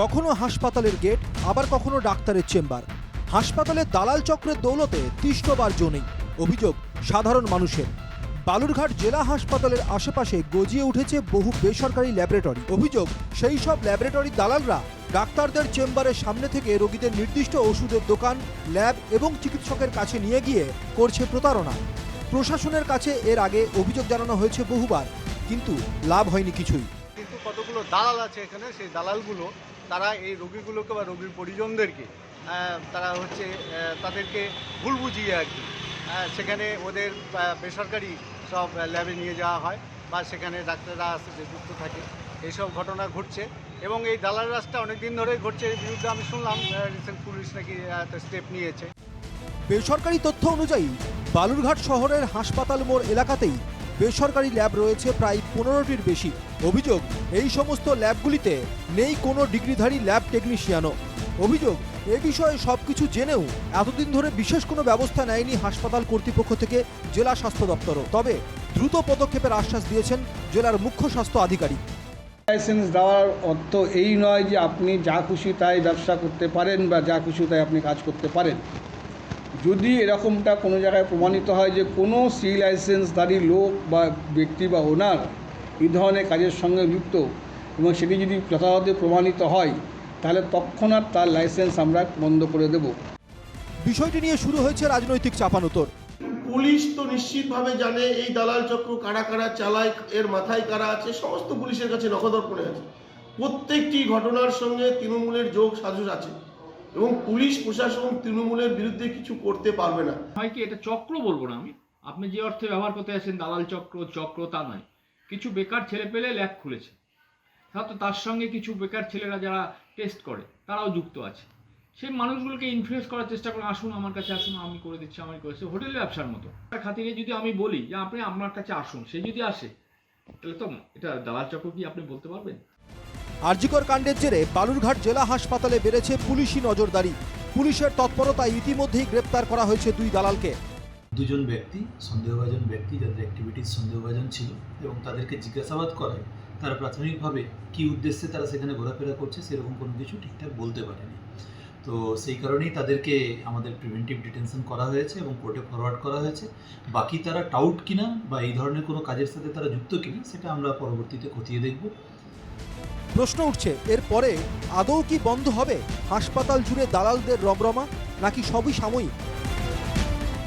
কখনো হাসপাতালের গেট, আবার কখনো ডাক্তারের চেম্বার। হাসপাতালের দালাল চক্রের দৌলতে তিষ্টবার জনেই। অভিযোগ, সাধারণ মানুষের। বালুরঘাট জেলা হাসপাতালের আশেপাশে গজিয়ে উঠেছে বহু বেসরকারি ল্যাবরেটরি। অভিযোগ, সেই সব ল্যাবরেটরি দালালরা ডাক্তারদের চেম্বারের সামনে থেকে রোগীদের নির্দিষ্ট ওষুধের দোকান, ল্যাব এবং চিকিৎসকের কাছে নিয়ে গিয়ে করছে প্রতারণা। প্রশাসনের কাছে এর আগে অভিযোগ জানানো হয়েছে বহুবার, কিন্তু লাভ হয়নি কিছুই। কিন্তু কতগুলো দালাল আছে এখানে? সেই দালালগুলো তারা এই রোগীগুলোকে বা রোগীর পরিজনদেরকে তারা হচ্ছে তাদেরকে ভুল বুঝিয়ে আর কি। সেখানে ওদের বেসরকারি সব ল্যাবে নিয়ে যাওয়া হয় বা সেখানে ডাক্তাররা যে যুক্ত থাকে। এইসব ঘটনা ঘটছে এবং এই দালাল রাজটা অনেক দিন ধরেই ঘটছে। এর বিরুদ্ধে আমি শুনলাম রিসেন্ট পুলিশ নাকি স্টেপ নিয়েছে। বেসরকারি তথ্য অনুযায়ী, বালুরঘাট শহরের হাসপাতাল মোড় এলাকাতেই বেসরকারি ল্যাব রয়েছে প্রায় পনেরোটির বেশি। অভিযোগ, এই সমস্ত ল্যাবগুলিতে নেই কোনো ডিগ্রিধারী ল্যাব টেকনিশিয়ানও। অভিযোগ, এ বিষয়ে সবকিছু জেনেও এতদিন ধরে বিশেষ কোনো ব্যবস্থা নেয়নি হাসপাতাল কর্তৃপক্ষ থেকে জেলা স্বাস্থ্য দপ্তরও। তবে দ্রুত পদক্ষেপের আশ্বাস দিয়েছেন জেলার মুখ্য স্বাস্থ্য আধিকারিক। লাইসেন্স দেওয়ার অর্থ এই নয় যে আপনি যা খুশি তাই ব্যবসা করতে পারেন বা যা খুশি তাই আপনি কাজ করতে পারেন। যদি এরকমটা কোনো জায়গায় প্রমাণিত হয় যে কোনো সি লাইসেন্সধারী লোক বা ব্যক্তি বা ওনার এই ধরনের কাজের সঙ্গে যুক্ত এবং সেটি যদি যথাযথ প্রমাণিত হয় তাহলে তৎক্ষণাৎ তার লাইসেন্স আমরা বন্ধ করে দেব। বিষয়টি নিয়ে শুরু হয়েছে রাজনৈতিক চাপানোতর। পুলিশ তো নিশ্চিতভাবে জানে এই দালাল চক্র কারা কারা চালায় এর মাথায় কারা আছে সমস্ত পুলিশের কাছে নখদর্পণে আছে। প্রত্যেকটি ঘটনার সঙ্গে তৃণমূলের যোগ সাজস আছে। এবং পুলিশ, প্রশাসন তৃণমূলের বিরুদ্ধে কিছু করতে পারবে না। হয় কি, এটা চক্র বলব না আমি? আপনি যে অর্থে ব্যবহার করতে আছেন দালাল চক্র চক্র তা নয়। কিছু বেকার ছেলে পেলে ল্যাব খুলেছে। হয়তো তার সঙ্গে কিছু বেকার ছেলেরা যারা টেস্ট করে, তারাও যুক্ত আছে। সেই মানুষগুলোকে ইনফ্লুয়েস করার চেষ্টা করে আসুন আমার কাছে, আসুন, আমি করে দিচ্ছি, আমি করেছি হোটেল ব্যবসার মতো। তার খাতিরে যদি আমি বলি যে আপনি আমার কাছে আসুন, সে যদি আসে, তাহলে তো এটা দালাল চক্র কি আপনি বলতে পারবেন? আরজিকর কাণ্ডের জেরে বালুরঘাট জেলা হাসপাতালে বেড়েছে পুলিশি নজরদারি। পুলিশের তৎপরতায় ইতিমধ্যেই গ্রেপ্তার করা হয়েছে দুই দালালকে। দুজন ব্যক্তি, সন্দেহভাজন ব্যক্তি, যাদের অ্যাক্টিভিটিস সন্দেহভাজন ছিল এবং তাদেরকে জিজ্ঞাসাবাদ করায় তারা প্রাথমিকভাবে কী উদ্দেশ্যে তারা সেখানে ঘোরাফেরা করছে সেরকম কোনো কিছু ঠিকঠাক বলতে পারেনি। তো সেই কারণেই তাদেরকে আমাদের প্রিভেন্টিভ ডিটেনশন করা হয়েছে এবং কোর্টে ফরওয়ার্ড করা হয়েছে। বাকি তারা টাউট কিনা বা এই ধরনের কোনো কাজের সাথে তারা যুক্ত কিনা, সেটা আমরা পরবর্তীতে খতিয়ে দেখব। প্রশ্ন উঠছে, এরপরে আদৌ কি বন্ধ হবে? হাসপাতাল জুড়ে দালালদের রমরমা, নাকি সবই সাময়িক?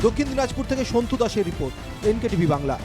দক্ষিণ দিনাজপুর থেকে সন্তু দাসের রিপোর্ট, এনকেটিভি বাংলা।